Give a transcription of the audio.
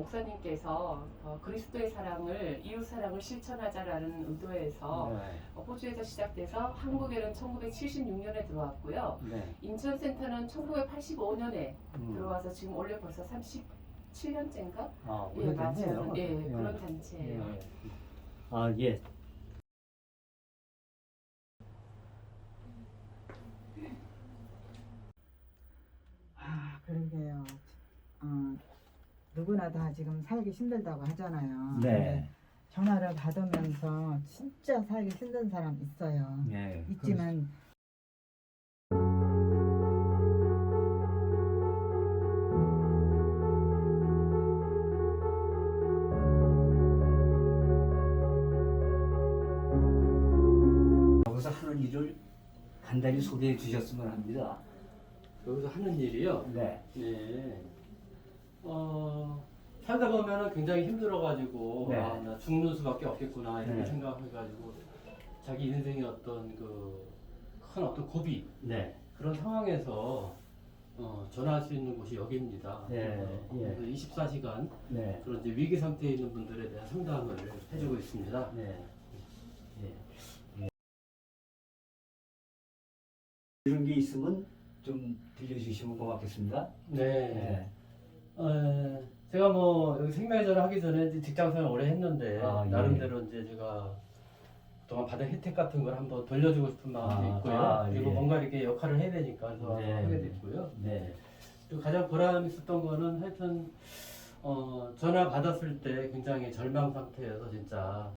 목사님께서 어, 그리스도의 사랑을 이웃 사랑을 실천하자라는 의도에서 네. 어, 호주에서 시작돼서 한국에는 1976년에 들어왔고요. 네. 인천센터는 1985년에 음. 들어와서 지금 올해 벌써 37년째인가? 아, 예, 맞아요. 예, 그런 단체예요. 예. 아, 예. 아, 그러게요. 어, 누구나 다 지금 살기 힘들다고 하잖아요. 네. 전화를 받으면서 진짜 살기 힘든 사람 있어요. 예. 있지만 여기서 하는 일을 간단히 소개해 주셨으면 합니다. 여기서 하는 일이요. 네. 네. 어, 살다 보면은 굉장히 힘들어가지고 네. 아, 나 죽는 수밖에 없겠구나 이렇게 네. 생각해가지고 자기 인생의 어떤 그 큰 어떤 고비 네. 그런 상황에서 어, 전화할 수 있는 곳이 여기입니다. 예, 어, 예. 그래서 24시간 네. 그런 이제 위기 상태에 있는 분들에 대한 상담을 해주고 있습니다. 네. 예. 예. 이런 게 있으면 좀 들려주시면 고맙겠습니다. 네. 네. 어, 제가 뭐 여기 생명전을 하기 전에 이제 직장생활 오래 했는데 아, 예. 나름대로 이제 제가 그동안 받은 혜택 같은 걸 한번 돌려주고 싶은 마음도 아, 있고요. 아, 그리고 예. 뭔가 이렇게 역할을 해야 되니까 그래서 네. 하게 됐고요. 네. 그리고 가장 보람 있었던 거는 하여튼 어, 전화 받았을 때 굉장히 절망 상태여서 진짜